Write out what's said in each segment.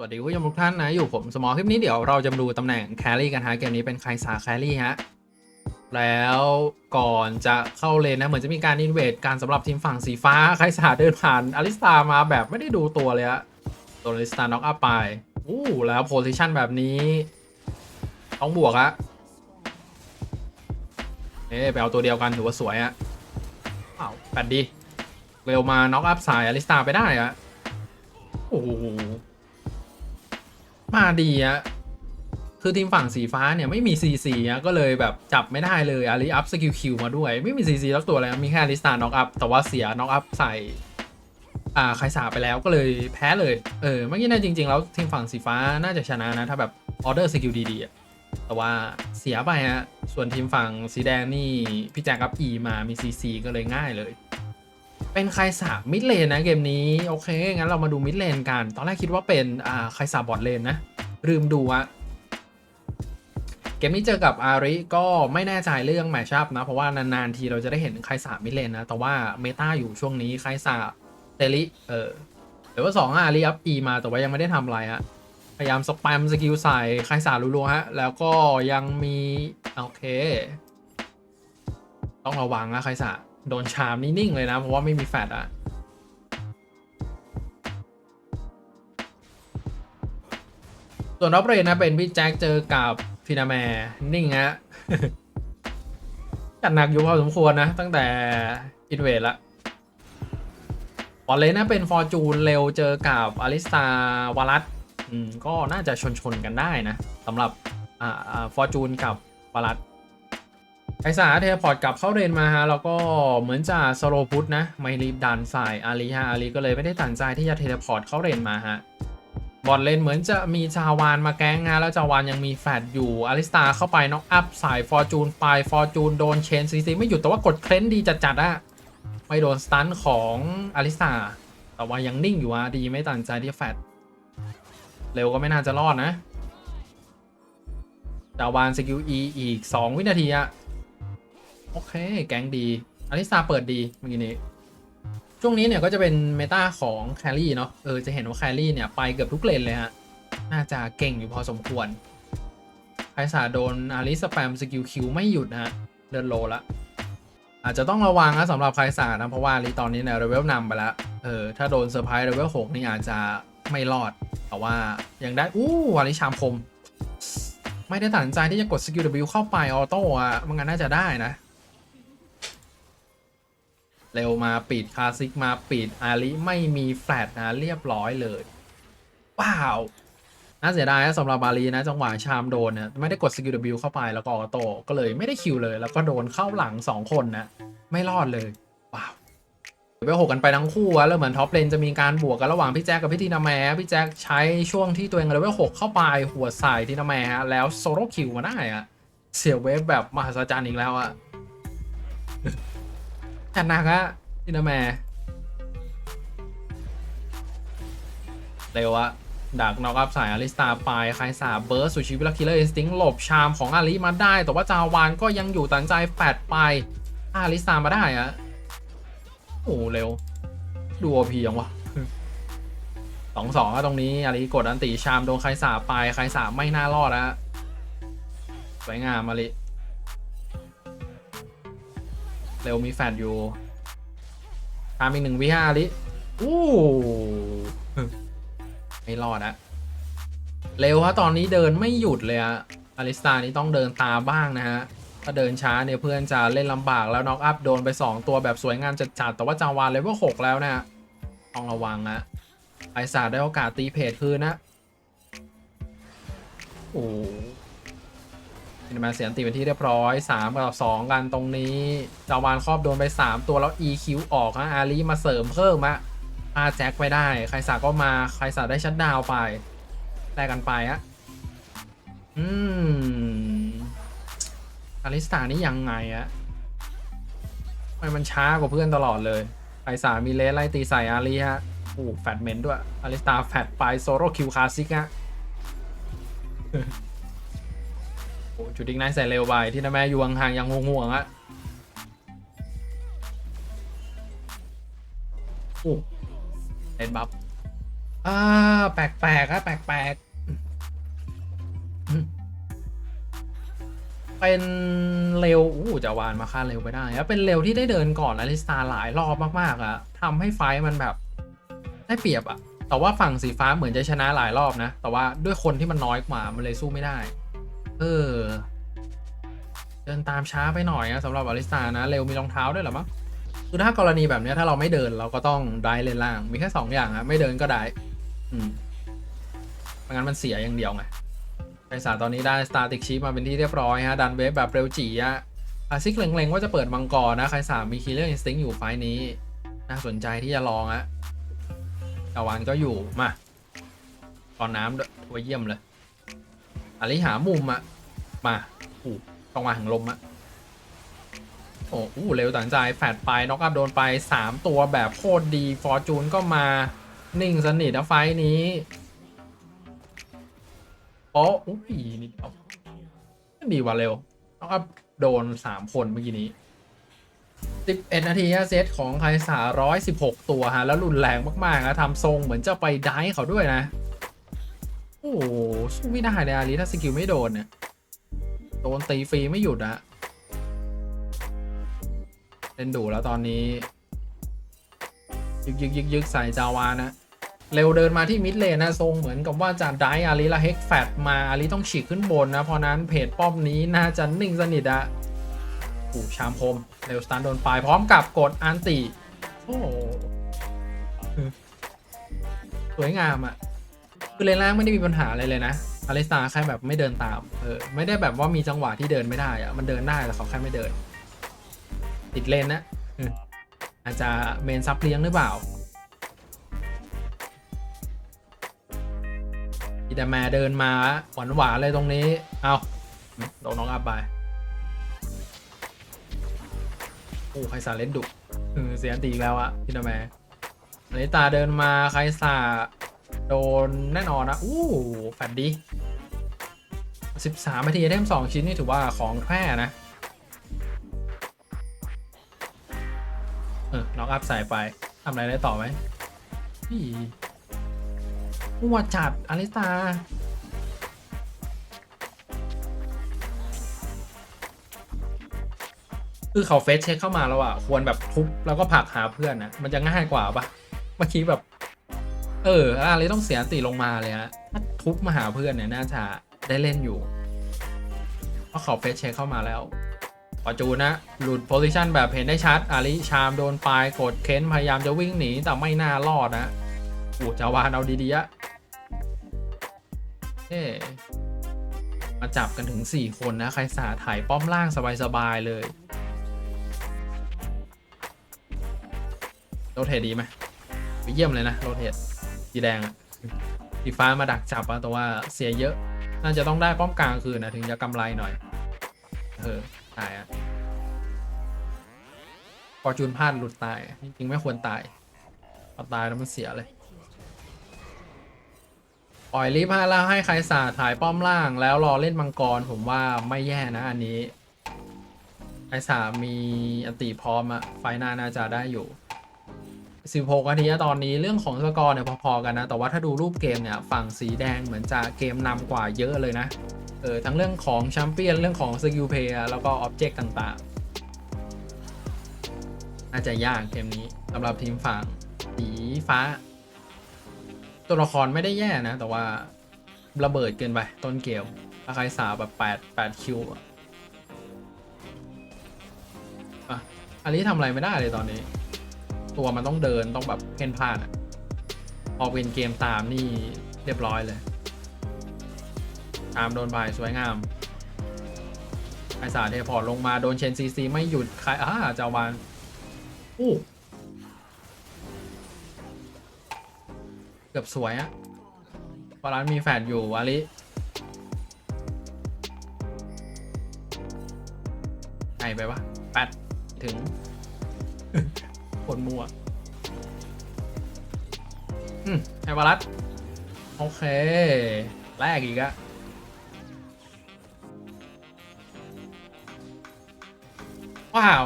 สวัสดีผู้ชมทุกท่านนะอยู่ผมสมอลคลิปนี้เดี๋ยวเราจะมาดูตำแหน่งแครี่กันฮะเกมนี้เป็นใครสาแครี่ฮะแล้วก่อนจะเข้าเลนนะเหมือนจะมีการอินเวดการสำหรับทีมฝั่งสีฟ้าใครสาเดินผ่านอลิสตามาแบบไม่ได้ดูตัวเลยฮะตัวอลิสตาน็อกอัพไปอู้แล้วโพซิชันแบบนี้ต้องบวกฮะเอ๊ะไปเอาตัวเดียวกันถือว่าสวยอะอ้าวแปดดีเร็วมาน็อกอัพสายอลิสตาไปได้อะโอ้โห มาดีอะคือทีมฝั่งสีฟ้าเนี่ยไม่มี CC อะก็เลยแบบจับไม่ได้เลยอาริอัพสกิลคิวมาด้วย ไม่มี CC สักตัวเลยมีแค่ลิสตาน็อกอัพแต่ว่าเสียน็อกอัพใส่อ่าใครสาไปแล้วก็เลยแพ้เลยเออเมื่อกี้เนะจริง ๆ แล้วทีมฝั่งสีฟ้าน่าจะชนะนะ ถ้าแบบออเดอร์สกิลดีๆแต่ว่าเสียไปฮะส่วนทีมฝั่งสีแดงนี่พี่แจ็คกับอีมามี CC ก็เลยง่ายเลย เป็นใครสาบมิดเลนนะเกมนี้โอเค งั้นเรามาดูมิดเลนกัน ตอนแรกคิดว่าเป็นอ่าใครสาบบอดเลนนะลืมดูอะเกมนี้เจอกับอาริก็ไม่แน่ใจเรื่องแมชชัพนะ เพราะว่านาน ๆ ทีเราจะได้เห็นใครสาบมิดเลนนะ แต่ว่าเมตาอยู่ช่วงนี้ใครสาบเตลิเออเดี๋ยวว่าสองอาริอัพอีมาแต่ว่ายังไม่ได้ทำอะไรฮะพยายามสแปมสกิลใส่ใครสารัวๆฮะ แล้วก็ยังมี โอเค ต้องระวังนะใครสา โดนชามนี่นิ่งเลยนะ เพราะว่าไม่มีแฟดอะส่วนรอบเรนนะเป็นพี่แจ็คเจอกับฟินาแมร์นิ่งฮะจัดหนักอยู่พอสมควรนะ ตั้งแต่อินเวดละบอลเลนนะเป็นฟอร์จูนเร็วเจอกับอลิสตาวารัสอืมก็น่าจะชนชนกันได้นะสำหรับอ่าฟอร์จูนกับวารัส ไอสาเทเลพอร์ตกลับเข้าเรนมาฮะแล้วก็เหมือนจะสโลพุทนะ ไม่รีบดันใส่อาลีฮะอาลีก็เลยไม่ได้ตัดใจที่จะเทเลพอร์ตเข้าเรนมาฮะบอลเลนเหมือนจะมีจาวานมาแก๊งฮะแล้วจาวานยังมีแฟดอยู่อลิสตาเข้าไปน็อกอัพสายฟอร์จูนไปฟอร์จูนโดนเชนซีซีไม่หยุดแต่ว่ากดเคลนดีจัดๆอะไม่โดนสตันของอลิสตาแต่ว่ายังนิ่งอยู่อะดีไม่ตัดใจที่แฟดเร็วก็ไม่น่าจะรอดนะจาวานสกิล E อีก 2 วินาทีอะ อเค แก๊งดีอลิซาเปิดดีเมื่อกี้นี้ ช่วงนี้เนี่ยก็จะเป็นเมตาของแคลรี่เนาะ เออ จะเห็นว่าแคลรี่เนี่ยไปเกือบทุกเลนเลยฮะ น่าจะเก่งอยู่พอสมควรไคสาโดนอาริสแปมสกิลคิวไม่หยุดนะฮะ เดินโลละ อาจจะต้องระวังนะสำหรับไคสานะ เพราะว่าอาริตอนนี้เนี่ยเรเวลนำไปแล้ว เออ ถ้าโดนเซอร์ไพรส์เรเวลหกนี่อาจจะไม่รอด แต่ว่ายังได้ อู้อาริชามคม ไม่ได้ตัดสินใจที่จะกดสกิล W เข้าไปออโต้อะมันงั้นน่าจะได้นะ เร็วมาปิดคลาสสิกมาปิดอาริไม่มีแฟลตนะเรียบร้อยเลยว้าวน่าเสียดายนะสำหรับอารีนะจังหวะชามโดนเนี่ยไม่ได้กดสกิล W เข้าไปแล้วก็ออโต้ก็เลยไม่ได้คิวเลย แล้วก็โดนเข้าหลัง 2 คนนะ ไม่รอดเลยว้าวไปหกกันไปทั้งคู่อะแล้วเหมือนท็อปเลนจะมีการบวกกันระหว่างพี่แจ็คกับพี่ทีนาแมพี่แจ็คใช้ช่วงที่ตัวเองเลเวลหกเข้าไปหัวใส่ทีนาแมฮะแล้วโซโลคิวมาได้อะเสียเวฟแบบมหัศจรรย์อีกแล้วอะ จัดหนักอะทีนาแมร์เร็วอะดักนอกอัพสายอาริสตาไปใครสาเบิร์สสุชิวิลคิลเลอร์อินสติ้งหลบชามของอาริมาได้ แต่ว่าจาวานก็ยังอยู่ตัดใจแปดไป อาริสตามาได้อะโอ้เร็ว ดูโอพียังวะสองสองอะตรงนี้อาริกดอันติชามโดนใครสาไปใครสาไม่น่ารอดนะสวยงามอาริ ร็วมีแฟนอยู่ตามอีกหนึ่งวิห้าลิอู้ไม่รอดอะเร็วฮะตอนนี้เดินไม่หยุดเลยอะอลิสตานี่ต้องเดินตาบ้างนะฮะ ถ้าเดินช้าเนี่ยเพื่อนจะเล่นลำบากแล้วน็อกอัพโดนไป 2 ตัวแบบสวยงามจัดๆแต่ว่าจาวานเลเวล6แล้วนะต้องระวังนะไอซาได้โอกาสตีเพจคืนนะ โอ้ มินมาเสียนตีเป็นที่เรียบร้อย 3 กับ 2 กันตรงนี้จาวานครอบโดนไป 3 ตัวแล้ว EQ ออกนะอาลีมาเสริมเพิ่มอะอาแจ็คไปได้ใครสาก็มาใครสาได้ชัดดาวไปแลกกันไปอะอืมอาริสตานี่ยังไงอะทำไมมันช้ากว่าเพื่อนตลอดเลยใครสามีเลสไล่ตีใส่อาลีฮะโอ้แฟดเมนด้วยอาริสตาแฟดไปโซโรคิวคาซิกฮะ โอ้จุดดิกไนท์ใส่เร็วไปที่นะแม่อยู่ห่างๆยังห่วงๆอะโอ้เล่นบัฟอ่าแปลกๆอะแปลกๆอืมเป็นเร็วอู้จะวานมาค่าเร็วไปได้แล้วเป็นเร็วที่ได้เดินก่อนอลิสตาหลายรอบมากๆอะทำให้ไฟมันแบบ ได้เปรียบอะแต่ว่าฝั่งสีฟ้าเหมือนจะชนะหลายรอบนะ แต่ว่าด้วยคนที่มันน้อยกว่า มันเลยสู้ไม่ได้ เออ เดินตามช้าไปหน่อยนะสำหรับอลิสตานะ เร็วมีรองเท้าด้วยหรอมั้งคือถ้ากรณีแบบนี้ถ้าเราไม่เดินเราก็ต้องได้เลนล่าง มีแค่สองอย่างอะไม่เดินก็ได้อืมไม่งั้นมันเสียอย่างเดียวไงไอสารตอนนี้ได้สตาร์ติกชีมาเป็นที่เรียบร้อยฮะ ดันเวฟแบบเร็วจีอะอาซิกเล็งๆว่าจะเปิดมังกรนะใครสามมีคีเลอร์อินสติ้งอยู่ไฟล์นี้ น่าสนใจที่จะลองอะตะวันก็อยู่มาตอนน้ำด้วยตัวเยี่ยมเลย อาริหามุมอะมาอู้ต้องมาถึงลมอะโอ้อู้เร็วต่างใจแฟดไปน็อกอัพโดนไป 3 ตัวแบบโคตรดีฟอร์จูนก็มานิ่งสนิทนะไฟล์นี้โอ้อุ้ยนี่เอาดีว่าเร็วน็อกอัพโดน 3 คนเมื่อกี้นี้ 11 นาทีฮะเซตของไคสา116 ตัวฮะแล้วรุนแรงมากๆนะทำทรงเหมือนจะไปได้เขาด้วยนะ สู้ไม่ได้เลยอาลีถ้าสกิลไม่โดนเนี่ย โดนตีฟรีไม่หยุดอะเล่นดูแล้วตอนนี้ ยึกยึกยึกยึกใส่จาวานะ เร็วเดินมาที่มิดเลนนะทรงเหมือนกับว่าจะได้อาลีละเฮกแฟดมาอาลีต้องฉีกขึ้นบนนะ เพราะนั้นเพจป้อมนี้น่าจะนิ่งสนิทอะโอ้ชามคมเร็วสตาร์โดนปลายพร้อมกับกดอันติโอ้โหสวยงามอะ คือเลนล่างไม่ได้มีปัญหาอะไรเลยนะอลิสตาแค่แบบไม่เดินตามเออไม่ได้แบบว่ามีจังหวะที่เดินไม่ได้อะมันเดินได้แต่เขาแค่ไม่เดิน ติดเลนนะอาจจะเมนซับเลี้ยงหรือเปล่าอีแต่แม่เดินมาหวานหวานเลยตรงนี้ เอาโดนน้องอัพไปโอ้ใครสาเล่นดุเสียอันตีอีกแล้วอะพี่ตาแม่อันนี้ตาเดินมาใครสา โดนแน่นอนนะ อู้แฟดดีสิบสามนาทีได้มสองชิ้นนี่ถือว่าของแท้นะ เออน็อกอัพใส่ไปทำอะไรได้ต่อไหมพี่มัวจัดอลิตาคือเขาเฟซเช็คเข้ามาแล้วอะควรแบบทุบแล้วก็ผักหาเพื่อนนะมันจะง่ายกว่าปะเมื่อกี้แบบ เอออะไรต้องเสียติลงมาเลยฮะถ้าทุบมาหาเพื่อนเนี่ยน่าจะได้เล่นอยู่เพราะเขาเฟซเช็คเข้ามาแล้วปอจูนะ หลุดโพซิชันแบบเห็นได้ชัด อาริชามโดนปลายกดเค้นพยายามจะวิ่งหนี แต่ไม่น่ารอดนะอ้จาวานเอาดีๆอะเอ๊ะมาจับกันถึง 4 คนนะ ใครสาถ่ายป้อมล่างสบาย ๆ เลยโรเทตดีไหมไปเยี่ยมเลยนะโรเทต สีแดงอะสีฟ้ามาดักจับอะแต่ว่าเสียเยอะ น่าจะต้องได้ป้อมกลางคืนนะถึงจะกำไรหน่อย เออตายอะพอจูนพลาดหลุดตาย จริงๆไม่ควรตายพอตายแล้วมันเสียเลยปล่อยลิฟต์แล้วให้ใครสาถ่ายป้อมล่าง แล้วรอเล่นมังกรผมว่าไม่แย่นะอันนี้ไอสามีอันติพร้อมอะไฟหน้าน่าจะได้อยู่ 16นาทีตอนนี้เรื่องของสกอร์เนี่ยพอๆกันนะ แต่ว่าถ้าดูรูปเกมเนี่ยฝั่งสีแดงเหมือนจะเกมนำกว่าเยอะเลยนะ เออทั้งเรื่องของแชมเปี้ยนเรื่องของสกิลเพย์แล้วก็ออบเจกต์ต่างๆน่าจะยากเกมนี้สำหรับทีมฝั่งสีฟ้า ตัวละครไม่ได้แย่นะ แต่ว่าระเบิดเกินไปต้นเกมถ้าใครสาแบบ8 8คิวอะอะอันนี้ทำอะไรไม่ได้เลยตอนนี้ ตัวมันต้องเดินต้องแบบเพ่นพลาดอะพอเป็นเกมตามนี่เรียบร้อยเลย ตามโดนไปสวยงามไอสาเทพอร์ตลงมาโดนเชนซีซีไม่หยุดใครอ่าจาวานอู้เกือบสวยอะฟาร้านมีแฟดอยู่อาลิไหนไปวะแปดถึง คนมัวอืมไอวารัสโอเค แรกอีกอะว้าว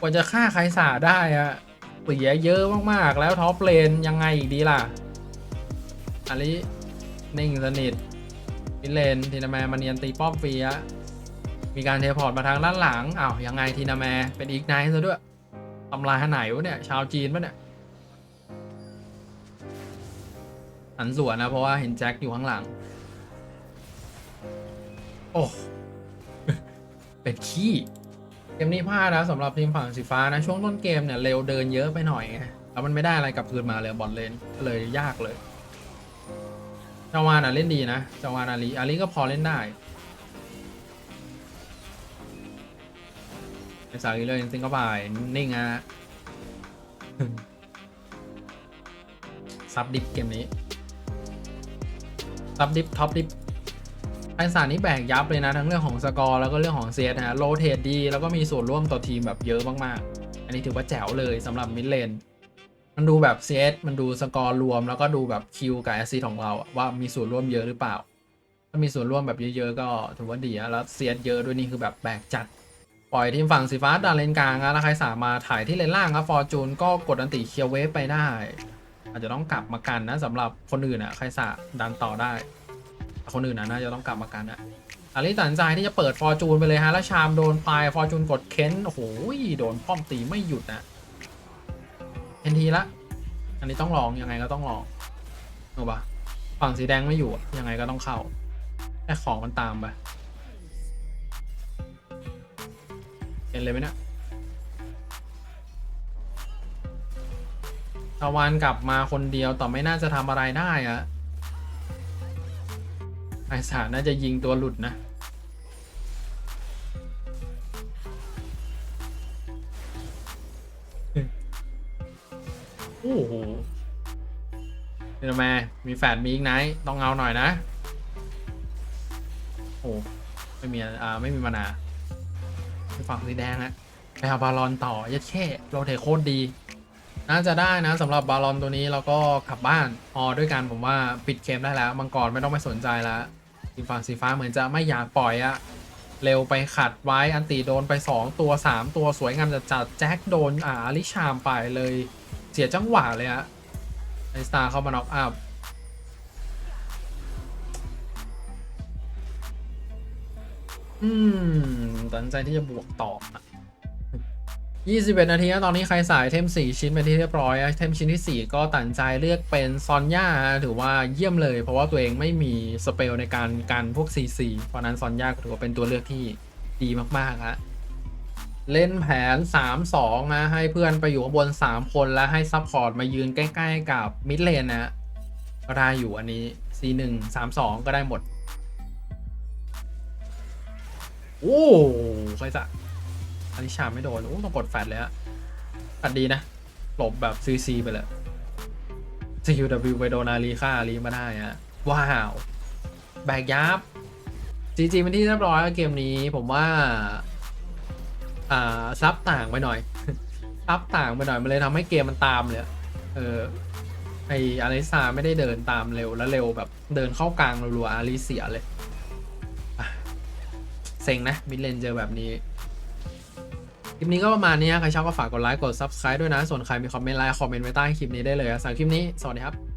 กว่าจะฆ่าใครสาได้อะเสียเยอะมาก ๆ แล้วท็อปเลนยังไงอีกดีล่ะอารินิ่งสนิทมิเลนทีนาแมมาเนียนตีป้อมฟรีอะมีการเทพอร์ตมาทางด้านหลังอ้าวยังไงทีนาแมเป็นอีกไนท์ซะด้วย ทำลายไหนวะเนี่ย ชาวจีนปะเนี่ยหันสวนนะ เพราะว่าเห็นแจ็คอยู่ข้างหลัง โอ้เป็นขี้ เกมนี้พลาดนะสำหรับทีมฝั่งสีฟ้านะ ช่วงต้นเกมเนี่ย เร็วเดินเยอะไปหน่อยไงแล้วมันไม่ได้อะไรกลับคืนมาเลยบอลเลนก็เลยยากเลยจาวานอะเล่นดีนะจาวานอาลีอาลีก็พอเล่นได้ ไอสาลีเลยจริงๆก็บ่ายนิ่งอะซับดิฟเกมนี้ซับดิฟท็อปดิฟไอสารนี้แบกยับเลยนะ ทั้งเรื่องของสกอร์แล้วก็เรื่องของเซตนะฮะโรเทตดี แล้วก็มีส่วนร่วมต่อทีมแบบเยอะมากๆ อันนี้ถือว่าแจ๋วเลยสำหรับมิดเลนมันดูแบบเซตมันดูสกอร์รวม แล้วก็ดูแบบคิวกับแอซิสของเราว่ามีส่วนร่วมเยอะหรือเปล่า ถ้ามีส่วนร่วมแบบเยอะๆก็ถือว่าดีแล้วเซตเยอะด้วยนี่คือแบบแบกจัด ปล่อยทีมฝั่งสีฟ้าดันเลนกลางอะแล้วใครสามาถ่ายที่เลนล่างครับฟอร์จูนก็กดอันติเคียร์เวฟไปได้ อาจจะต้องกลับมากันนะสำหรับคนอื่นอะใครสาดันต่อได้ คนอื่นอะน่าจะต้องกลับมากันอะอาริตัดสินใจที่จะเปิดฟอร์จูนไปเลยฮะแล้วชามโดนปลายฟอร์จูนกดเค้นโอ้โหโดนป้อมตีไม่หยุดนะเอ็นทีละ อันนี้ต้องลองยังไงก็ต้องลองถูกปะฝั่งสีแดงไม่อยู่ยังไงก็ต้องเข้าแค่ของมันตามไป เห็นเลยไหมเนี่ยตะวันกลับมาคนเดียวแต่ไม่น่าจะทำอะไรได้อะไอสารน่าจะยิงตัวหลุดนะ โอ้โหเดี๋ยวแม่มีแฟดมีอีกไนท์ต้องเอาหน่อยนะ โอ้ไม่มีอ่าไม่มีมานาไป ฝั่งสีแดงนะไปเอาบาลอนต่อยัดแค่โรเทโคตรดี น่าจะได้นะสำหรับบาลอนตัวนี้แล้วก็กลับบ้านพอด้วยกันผมว่าปิดเกมได้แล้วมังกรไม่ต้องไปสนใจแล้วทีมฝั่งสีฟ้าเหมือนจะไม่อยากปล่อยอะเร็วไปขัดไว้อันตีโดนไป 2 ตัว 3 ตัวสวยงามจัดจัดแจ็คโดนอ่าลิชามไปเลย เสียจังหวะเลยฮะไอสตาร์เข้ามาน็อกอัพ อืมตัดสินใจที่จะบวกต่ออะ21นาทีแล้วตอนนี้ใครสายเทม4ชิ้นเป็นที่เรียบร้อยเทมชิ้นที่4ก็ตัดสินใจเลือกเป็นซอนย่าถือว่าเยี่ยมเลย เพราะว่าตัวเองไม่มีสเปลในการกันพวก CC เพราะนั้นซอนย่าก็ถือว่าเป็นตัวเลือกที่ดีมากๆฮะเล่นแผน 3-2 นะ ให้เพื่อนไปอยู่ข้างบน 3 คนแล้วให้ซัพพอร์ตมายืนใกล้ ๆ กับมิดเลนนะก็ได้อยู่อันนี้ C1 3-2 ก็ได้หมด โอ้ใครจะอันนี้ชาไม่โดน โอ้ ต้องกดแฟดเลยอะแฟดดีนะ หลบแบบ CC ไปเลย CQW ไปโดนอารีฆ่าอารีมาได้อะว้าว แบกยับ GG เป็นที่เรียบร้อยแล้วเกมนี้ผมว่า อ่า ซับต่างไปหน่อย ซับต่างไปหน่อย มันเลยทำให้เกมมันตามเลยอะเออไออาริซาไม่ได้เดินตามเร็วแล้วเร็วแบบเดินเข้ากลางรัวๆอาริเสียเลย เซ็งนะมิดเลนเจอแบบนี้คลิปนี้ก็ประมาณนี้ใครชอบก็ฝากกดไลค์กด Subscribe ด้วยนะ ส่วนใครมีคอมเมนต์ไลค์คอมเมนต์ไว้ใต้คลิปนี้ได้เลยสำหรับคลิปนี้ สวัสดีครับ